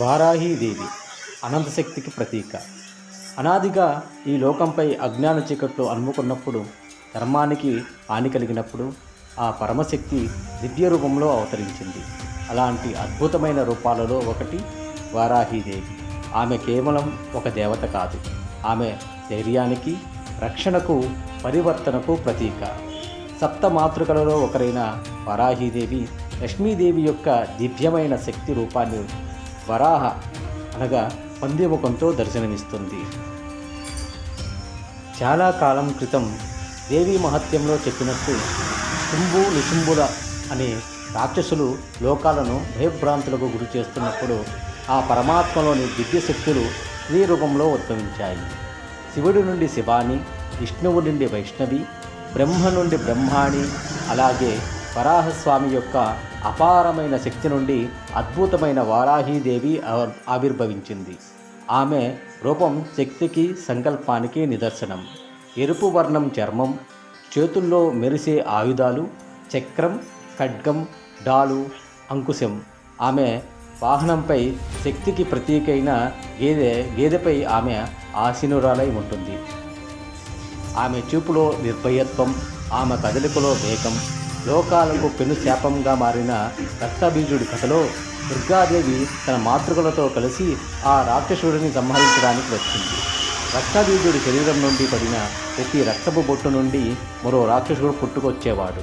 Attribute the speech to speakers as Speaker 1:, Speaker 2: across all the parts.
Speaker 1: బారాహీదేవి అనంతశక్తికి ప్రతీక. అనాదిగా ఈ లోకంపై అజ్ఞాన చీకట్లు అలుముకున్నప్పుడు ధర్మానికి హాని కలిగినప్పుడు ఆ పరమశక్తి దివ్య రూపంలో అవతరించింది. అలాంటి అద్భుతమైన రూపాలలో ఒకటి వారాహీదేవి ఆమె కేవలం ఒక దేవత కాదు. ఆమె ధైర్యానికి రక్షణకు పరివర్తనకు ప్రతీక. సప్త మాతృకలలో ఒకరైన వరాహీదేవి లక్ష్మీదేవి యొక్క దివ్యమైన శక్తి రూపాన్ని వరాహ అనగా పందిముఖంతో దర్శనమిస్తుంది. చాలా కాలం క్రితం దేవీ మహత్యంలో చెప్పినట్టు శుంభు నిశుంభుల అనే రాక్షసులు లోకాలను భయభ్రాంతులకు గురి చేస్తున్నప్పుడు ఆ పరమాత్మలోని దివ్య శక్తులు స్త్రీ రూపంలో ఉద్భవించాయి. శివుడి నుండి శివాని విష్ణువు నుండి వైష్ణవి బ్రహ్మ నుండి బ్రహ్మాణి అలాగే వరాహస్వామి యొక్క అపారమైన శక్తి నుండి అద్భుతమైన వారాహీదేవి ఆవిర్భవించింది. ఆమె రూపం శక్తికి సంకల్పానికి నిదర్శనం. ఎరుపు వర్ణం చర్మం చేతుల్లో మెరిసే ఆయుధాలు చక్రం ఖడ్గం డాలు అంకుశం. ఆమె వాహనంపై శక్తికి ప్రతీకైన గేదె గేదెపై ఆమె ఆసీనురాలై ఉంటుంది. ఆమె చూపులో నిర్భయత్వం ఆమె కదలికలో వేగం లోకాలకు పెను శాపంగా మారిన రక్తబీజుడి కథలో దుర్గాదేవి తన మాతృకలతో కలిసి ఆ రాక్షసుడిని సంహరించడానికి వచ్చింది. రక్తబీజుడి శరీరం నుండి పడిన ప్రతి రక్తపు బొట్టు నుండి మరో రాక్షసుడు పుట్టుకొచ్చేవాడు.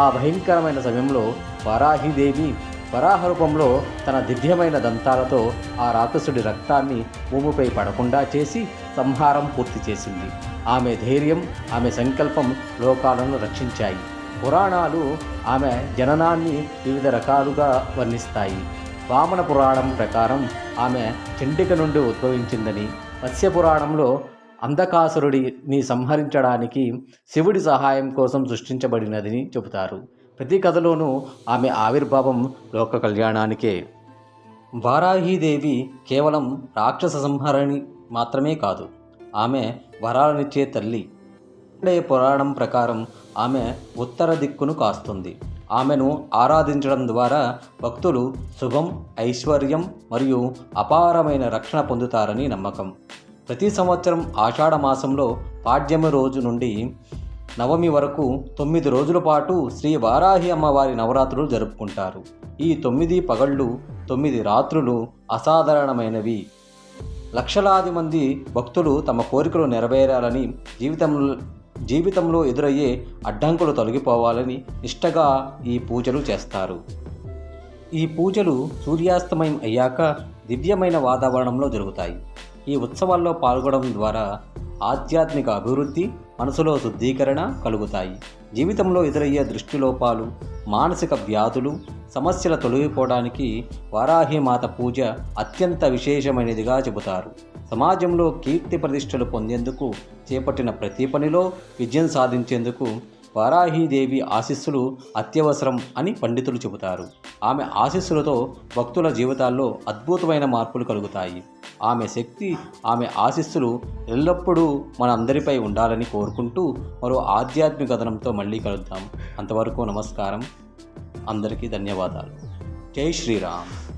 Speaker 1: ఆ భయంకరమైన సమయంలో వరాహిదేవి వరాహ రూపంలో తన దివ్యమైన దంతాలతో ఆ రాక్షసుడి రక్తాన్ని భూమిపై పడకుండా చేసి సంహారం పూర్తి చేసింది. ఆమె ధైర్యం ఆమె సంకల్పం లోకాలను రక్షించాయి. పురాణాలు ఆమె జననాన్ని వివిధ రకాలుగా వర్ణిస్తాయి. వామన పురాణం ప్రకారం ఆమె చండిక నుండి ఉద్భవించిందని మత్స్య పురాణంలో అంధకాసురుడిని సంహరించడానికి శివుడి సహాయం కోసం సృష్టించబడినదని చెబుతారు. ప్రతి కథలోనూ ఆమె ఆవిర్భావం లోక కళ్యాణానికే. వారాహీదేవి కేవలం రాక్షస సంహరణి మాత్రమే కాదు ఆమె వరాలనిచ్చే తల్లి ఉండే పురాణం ప్రకారం ఆమె ఉత్తర దిక్కును కాస్తుంది. ఆమెను ఆరాధించడం ద్వారా భక్తులు శుభం ఐశ్వర్యం మరియు అపారమైన రక్షణ పొందుతారని నమ్మకం. ప్రతి సంవత్సరం ఆషాఢ మాసంలో పాడ్యమి రోజు నుండి నవమి వరకు తొమ్మిది రోజుల పాటు శ్రీ వారాహి అమ్మవారి నవరాత్రులు జరుపుకుంటారు. ఈ తొమ్మిది పగళ్ళు తొమ్మిది రాత్రులు అసాధారణమైనవి. లక్షలాది మంది భక్తులు తమ కోరికలు నెరవేరాలని జీవితం జీవితంలో ఎదురయ్యే అడ్డంకులు తొలగిపోవాలని నిష్టగా ఈ పూజలు చేస్తారు. ఈ పూజలు సూర్యాస్తమయం అయ్యాక దివ్యమైన వాతావరణంలో జరుగుతాయి. ఈ ఉత్సవాల్లో పాల్గొనడం ద్వారా ఆధ్యాత్మిక అభివృద్ధి మనసులో శుద్ధీకరణ కలుగుతాయి. జీవితంలో ఎదురయ్యే దృష్టిలోపాలు మానసిక వ్యాధులు సమస్యల తొలగిపోవడానికి వారాహిమాత పూజ అత్యంత విశేషమైనదిగా చెబుతారు. సమాజంలో కీర్తి ప్రతిష్టలు పొందేందుకు చేపట్టిన ప్రతి పనిలో విజయం సాధించేందుకు వారాహీదేవి ఆశీస్సులు అత్యవసరం అని పండితులు చెబుతారు. ఆమె ఆశీస్సులతో భక్తుల జీవితాల్లో అద్భుతమైన మార్పులు కలుగుతాయి. ఆమె శక్తి ఆమె ఆశీస్సులు ఎల్లప్పుడూ మనందరిపై ఉండాలని కోరుకుంటూ మరో ఆధ్యాత్మిక కథనంతో మళ్ళీ కలుద్దాం. అంతవరకు నమస్కారం. అందరికీ ధన్యవాదాలు. జై శ్రీరామ్.